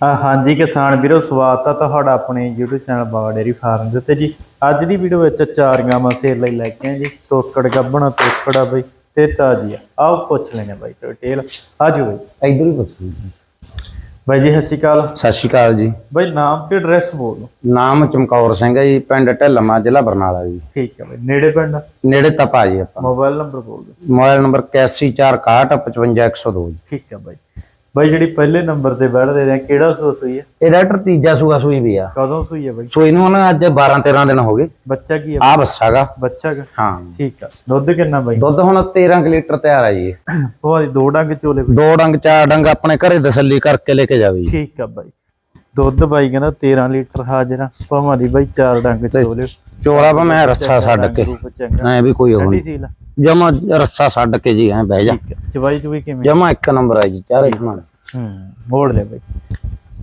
ਹਾਂਜੀ ਕਿਸਾਨ ਵੀਰੋ ਸਵਾਗਤ ਆ ਤੁਹਾਡਾ ਆਪਣੇ YouTube channel Baba dairy farm ਦੇ ਉੱਤੇ ਜੀ। ਅੱਜ ਦੀ ਵੀਡੀਓ ਵਿੱਚ ਚਾਰ ਗਾਵਾਂ ਸੇਲ ਲਈ ਲੈ ਕੇ ਆਏ ਜੀ। ਤੋਕੜ ਗੱਬਣਾ ਤੋਕੜਾ ਬਈ ਤੇ ਤਾਜੀ ਆ। ਆਓ ਪੁੱਛ ਲੈਣੇ ਬਾਈ ਡਿਟੇਲ ਆਜੋ ਬਈ। ਇਧਰ ਹੀ ਪੁੱਛੋ ਜੀ। ਬਾਈ ਜੀ ਸਤਿ ਸ਼੍ਰੀ ਅਕਾਲ। ਸਤਿ ਸ਼੍ਰੀ ਅਕਾਲ ਜੀ। ਬਾਈ ਨਾਮ ਤੇ ਐਡਰੈਸ ਬੋਲੋ ਨਾਮ ਚਮਕੌਰ ਸਿੰਘ ਹੈ ਜੀ ਪਿੰਡ ਢਿੱਲਮਾ ਜ਼ਿਲ੍ਹਾ ਬਰਨਾਲਾ ਜੀ। ਠੀਕ ਹੈ ਬਾਈ। ਨੇੜੇ ਪਿੰਡ? ਨੇੜੇ ਤਪਾ ਜੀ ਆਪਾਂ। ਮੋਬਾਈਲ ਨੰਬਰ ਬੋਲ ਦਿਓ। ਮੋਬਾਈਲ ਨੰਬਰ 8146655102 ਜੀ। ਠੀਕ ਹੈ ਬਾਈ। ਬਾਈ ਜਿਹੜੀ ਪਹਿਲੇ ਨੰਬਰ ਤੇ ਬੈਠਦੇ ਨੇ ਕਿਹੜਾ ਸੂਸ ਹੋਈ ਹੈ ਇਹ ਡਾਕਟਰ ਤੀਜਾ ਸੂਆ ਸੂਈ ਵੀ ਆ। ਕਦੋਂ ਸੂਈ ਹੈ ਬਾਈ? ਸੂਈ ਨੂੰ ਉਹਨਾਂ ਅੱਜ 12 13 ਦਿਨ ਹੋ ਗਏ। ਬੱਚਾ ਕੀ ਹੈ ਆ? ਬੱਸਾਗਾ ਬੱਚਾ ਗਾ? ਹਾਂ। ਠੀਕ ਆ। ਦੁੱਧ ਕਿੰਨਾ ਬਾਈ? ਦੁੱਧ ਹੁਣ 13 ਕੁ ਲੀਟਰ ਤਿਆਰ ਆ ਜੀ। ਆਦੀ ਦੋ ਡੰਗ ਚੋਲੇ ਦੋ ਡੰਗ ਚਾਰ ਡੰਗ ਆਪਣੇ ਘਰੇ ਤਸੱਲੀ ਕਰਕੇ ਲੈ ਕੇ ਜਾਵੇ ਜੀ। ਠੀਕ ਆ ਬਾਈ। ਦੁੱਧ ਬਾਈ ਕਹਿੰਦਾ 13 ਲੀਟਰ ਹਾਜ਼ਰ ਭਾਵਾਂ ਦੀ ਬਾਈ ਚਾਰ ਡੰਗ ਚੋਲੇ। ਚੋਲਾ ਮੈਂ ਰੱਸਾ ਛੱਡ ਕੇ। ਐ ਵੀ ਕੋਈ ਹੋ ਠੰਡੀ ਨਹੀਂ। ਸੀਲ ਆ। ਜਮਾ ਰੱਸਾ ਛੱਡ ਕੇ ਜੀ ਐ ਬਹਿ ਜਾ। ਚਵਾਈ ਚੁਈ ਕਿਵੇਂ? ਜਮਾ ਇੱਕ ਨੰਬਰ ਆ ਜੀ ਚਾਰੇ ਸਮਾਨ ਹੂੰ ਮੋੜ ਲੈ ਬਾਈ।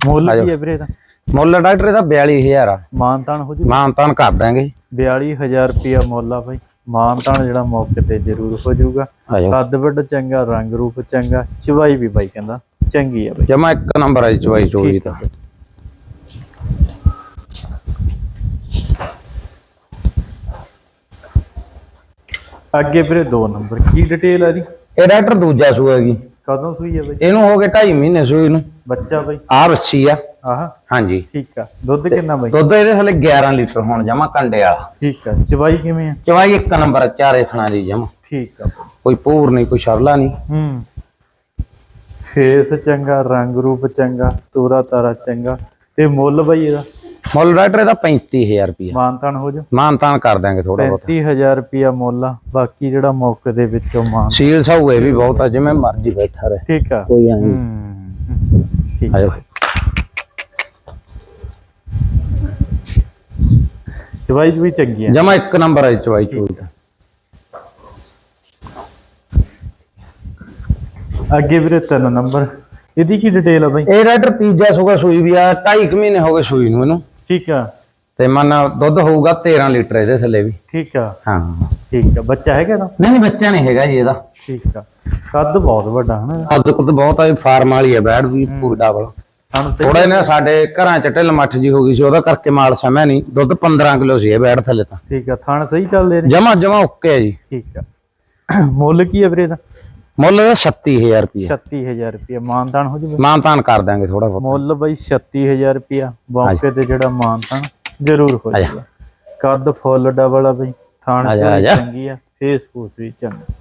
ਮੁੱਲ ਕੀ ਹੈ ਵੀਰੇ ਦਾ ਮੁੱਲ ਡਾਕਟਰ ਇਹਦਾ 42000 ਆ। ਮਾਨਤਾਨ ਹੋ ਜੂ? ਮਾਨ ਤਾਨ ਕਰ ਦਾਂਗੇ 42000 ਰੁਪਿਆ ਮੁੱਲ ਆ ਬਾਈ। ਮਾਨਤਾਨ ਜਿਹੜਾ ਮੌਕੇ ਤੇ ਜ਼ਰੂਰ ਹੋ ਜਾਊਗਾ। ਕੱਦ ਵੱਡ ਚੰਗਾ ਰੰਗ ਰੂਪ ਚੰਗਾ। ਚਵਾਈ ਵੀ ਬਾਈ ਕਹਿੰਦਾ ਚੰਗੀ ਆ ਬਾਈ। ਜਮਾ ਇੱਕ ਨੰਬਰ ਆ ਜੀ ਚਵਾਈ ਚੋਰੀ ਤਾਂ। ਅੱਗੇ ਵੀਰੇ ਦੋ ਨੰਬਰ ਕੀ ਡਿਟੇਲ ਆ ਦੀ ਇਹ ਡਾਕਟਰ ਦੂਜਾ ਸੂਆ ਜੀ। ਕਦੋਂ ਸੂਈ ਹੈ ਬਾਈ? ਇਹਨੂੰ ਹੋ ਗਏ 2.5 ਮਹੀਨੇ ਸੂਈ ਨੂੰ। ਬੱਚਾ ਬਾਈ। ਆ ਰੱਸੀ ਆ। ਆਹ। ਹਾਂਜੀ। ਠੀਕ ਆ। ਦੁੱਧ ਕਿੰਨਾ ਬਾਈ? ਦੁੱਧ ਇਹਦੇ ਥੱਲੇ 11 ਲੀਟਰ ਹੁਣ ਜਮਾ ਕੰਡੇ ਵਾਲਾ। ਠੀਕ ਆ। ਚਵਾਈ ਕਿਵੇਂ ਆ? ਚਵਾਈ ਇੱਕ ਨੰਬਰ ਚਾਰੇ ਥਣਾ ਦੀ ਜਮਾ। ਠੀਕ ਆ। ਕੋਈ ਪੂਰ ਨਹੀਂ ਕੋਈ ਸ਼ਰਲਾ ਨਹੀਂ। ਹੂੰ। ਫੇਸ ਚੰਗਾ ਰੰਗ ਰੂਪ ਚੰਗਾ ਤੋਰਾ ਤਾਰਾ ਚੰਗਾ। ਤੇ ਮੁੱਲ ਬਾਈ ਇਹਦਾ? ਮੁੱਲ ਡਾਕਟਰ ਇਹਦਾ 35000 ਰੁਪਇਆ ਮਾਨਤਾਨ ਹੋ ਜਾ। ਮਾਨ ਤਾਨ ਕਰ ਦਾਂਗੇ ਥੋੜਾ ਬਹੁਤ। 35000 ਰੁਪਿਆ ਮੁੱਲ ਆ। ਬਾਕੀ ਜਿਹੜਾ ਮੌਕੇ ਦੇ ਵਿੱਚੋਂ ਮਾਨ ਸੀਲ ਸਾਊ ਇਹ ਵੀ ਬਹੁਤ ਆ ਜਿਵੇਂ ਮਰਜ਼ੀ ਬੈਠਾ ਰਹੇ। ਠੀਕ ਆ। ਕੋਈ ਨਹੀਂ। ਠੀਕ ਆ ਆ। ਜਾਓ ਚਵਾਈ ਵੀ ਚੰਗੀ ਆ ਜਮਾ ਇੱਕ ਨੰਬਰ ਆ ਚਵਾਈ ਦਾ ਅੱਗੇ ਵੀਰੇ ਤਿੰਨ ਨੰਬਰ। ਇਹਦੀ ਕੀ ਡਿਟੇਲ ਆ ਬਾਈ? ਇਹ ਡਾਕਟਰ ਤੀਜਾ ਸੂਗਾ ਸੂਈ ਵੀ ਆ 2.5 ਮਹੀਨੇ ਹੋ ਗਏ ਸੂਈ ਨੂੰ ਇਹਨੂੰ। ਠੀਕ ਆ। ਤੇ ਮਨ ਦੁੱਧ ਹੋਊਗਾ 13 ਲੀਟਰ ਇਹਦੇ ਥੱਲੇ ਵੀ। ਠੀਕ ਆ। ਹਾਂ। ਠੀਕ ਆ। ਬੱਚਾ ਹੈਗਾ ਨਾ ਨਹੀਂ ਨਹੀਂ ਬੱਚਾ ਨਹੀਂ ਹੈਗਾ ਜੀ ਇਹਦਾ। ਠੀਕ ਆ। ਕੱਦ ਬਹੁਤ ਵੱਡਾ ਹਨਾ ਕੁੱਤ ਬਹੁਤ ਆ ਫਾਰਮ ਵਾਲੀ ਹੈ ਬੈੜ ਵੀ ਪੂਰੀ ਡਬਲ ਥੋੜਾ ਇਹਨੇ ਸਾਡੇ ਘਰਾਂ ਚ ਢਿੱਲ ਮੱਠ ਜੀ ਹੋ ਗਈ ਸੀ ਉਹਦਾ ਕਰਕੇ ਮਾਲ ਸਮਿਆ ਨਹੀਂ। ਦੁੱਧ 15 ਕਿਲੋ ਸੀ ਇਹ ਬੈੜ ਥੱਲੇ ਤਾਂ। ਠੀਕ ਆ। ਥਣ ਸਹੀ ਚੱਲਦੇ ਨੇ? ਜਮਾ ਜਮਾ ਓਕੇ ਆ ਜੀ। ਠੀਕ ਆ। ਮੁੱਲ ਕੀ ਆ ਵੀਰੇ ਦਾ ਮੁੱਲ ਇਹਦਾ 36000 ਰੁਪਏ 36000 ਰੁਪਿਆ ਮਾਨਤਾਨ ਹੋ ਜੂਗਾ? ਮਾਨ ਤਾਨ ਕਰ ਦਾਂਗੇ ਥੋੜਾ ਬਹੁਤ। ਮੁੱਲ ਬਾਈ 36000 ਰੁਪਿਆ ਮੌਕੇ ਤੇ ਜਿਹੜਾ ਮਾਨਤਾਨ ਜ਼ਰੂਰ ਹੋ। ਜਾਊਗਾ ਕੱਦ ਫੁੱਲ ਡਬਲ ਆ ਬਈ ਥਾਣ। ਚੰਗੀ ਆ ਫੇਸ ਫੂਸ ਵੀ ਚੰਗਾ।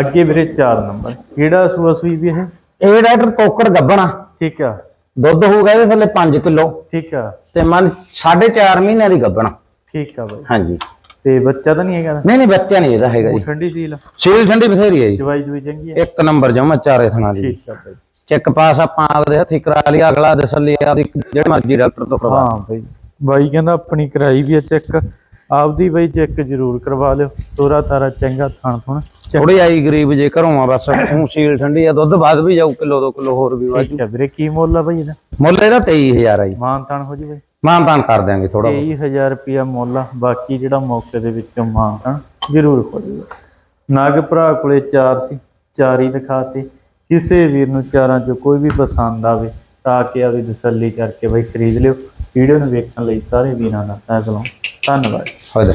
ਅੱਗੇ ਵੀਰੇ 4 ਨੰਬਰ। ਕਿਹੜਾ ਸੂਆ ਸੂਈ ਵੀ ਇਹ? ਇਹ ਡਾਕਟਰ ਕੋਕੜ ਗੱਬਣਾ ਠੀਕ ਆ। ਦੁੱਧ ਹੋਊਗਾ ਇਹਦੇ ਥੱਲੇ 5 ਕਿਲੋ। ਠੀਕ ਆ। ਤੇ ਮਨ 4.5 ਮਹੀਨਿਆਂ ਦੀ ਗੱਬਣਾ ਠੀਕ ਆ ਬਾਈ। ਹਾਂਜੀ। ਤੇ ਬੱਚਾ ਤਾਂ ਨਹੀਂ ਹੈਗਾ? ਨਹੀਂ ਨਹੀਂ ਬੱਚਾ ਨਹੀਂ ਇਹਦਾ ਹੈਗਾ ਜੀ। ਠੰਡੀ ਸੀਲ ਸੀਲ ਠੰਡੀ ਬਥੇਰੀ ਹੈ ਜੀ। ਜਵਾਈ ਜੁਈ ਚੰਗੀ ਆ। ਇੱਕ ਨੰਬਰ ਜਮਾ ਚਾਰੇ ਥਣਾ ਦੀ। ਠੀਕ ਆ ਬਾਈ। ਚੈੱਕ ਪਾਸ ਆਪਾਂ ਆਪਦੇ ਹੱਥੀ ਕਰਾ ਲਿਆ ਅਗਲਾ ਦਸੱਲੀ ਆਪਦੀ ਜਿਹੜੇ ਮਰਜ਼ੀ ਡਾਕਟਰ ਤੋਂ ਕਰਵਾ। ਹਾਂ ਬਈ। ਬਾਈ ਕਹਿੰਦਾ ਆਪਣੀ ਕਰਾਈ ਵੀ ਚੈੱਕ। ਆਪਦੀ ਬਈ ਚੈੱਕ ਜ਼ਰੂਰ ਕਰਵਾ ਲਿਓ। ਤੋਰਾ ਤਾਰਾ ਚੰਗਾ ਥਣ ਥਣ ਥੋੜੀ ਆਈ ਗਰੀਬ ਜੇ ਘਰੋਂ ਆ ਬਸ ਉਹ ਸੀਲ ਠੰਡੀ ਆ ਦੁੱਧ ਵੱਧ ਵੀ ਜਾਊ ਕਿਲੋ 2 ਕਿਲੋ ਹੋਰ ਵੀ ਵਾਜੂ ਠੀਕ ਆ ਵੀਰੇ ਕੀ ਮੁੱਲ ਆ ਬਈ ਇਹਦਾ? ਮੁੱਲ ਇਹਦਾ 23000 ਆ ਜੀ। ਮਾਨ ਤਾਨ ਹੋ ਜੀ ਬਈ। ਮਾਨ ਤਾਨ ਕਰ ਦਿਆਂਗੇ ਥੋੜਾ 23000 ਰੁਪਿਆ ਮੁੱਲ ਆ ਬਾਕੀ ਜਿਹੜਾ ਮੌਕੇ ਦੇ ਵਿੱਚੋਂ ਮਾਨ ਤਾਨ ਜ਼ਰੂਰ ਹੋ ਜਾਊਗਾ ਨਾਗ ਭਰਾ ਕੋਲੇ ਚਾਰ ਸੀ ਚਾਰ ਹੀ ਦਿਖਾਤੇ। ਕਿਸੇ ਵੀਰ ਨੂੰ ਚਾਰਾਂ ਚੋਂ ਕੋਈ ਵੀ ਪਸੰਦ ਆਵੇ ਤਾਂ ਕਿ ਆਪਦੀ ਤਸੱਲੀ ਕਰਕੇ ਬਈ ਖਰੀਦ ਲਿਓ। ਵੀਡੀਓ ਨੂੰ ਵੇਖਣ ਲਈ ਸਾਰੇ ਵੀਰਾਂ ਦਾ ਧੰਨਵਾਦ। ਹੋ ਜਾ।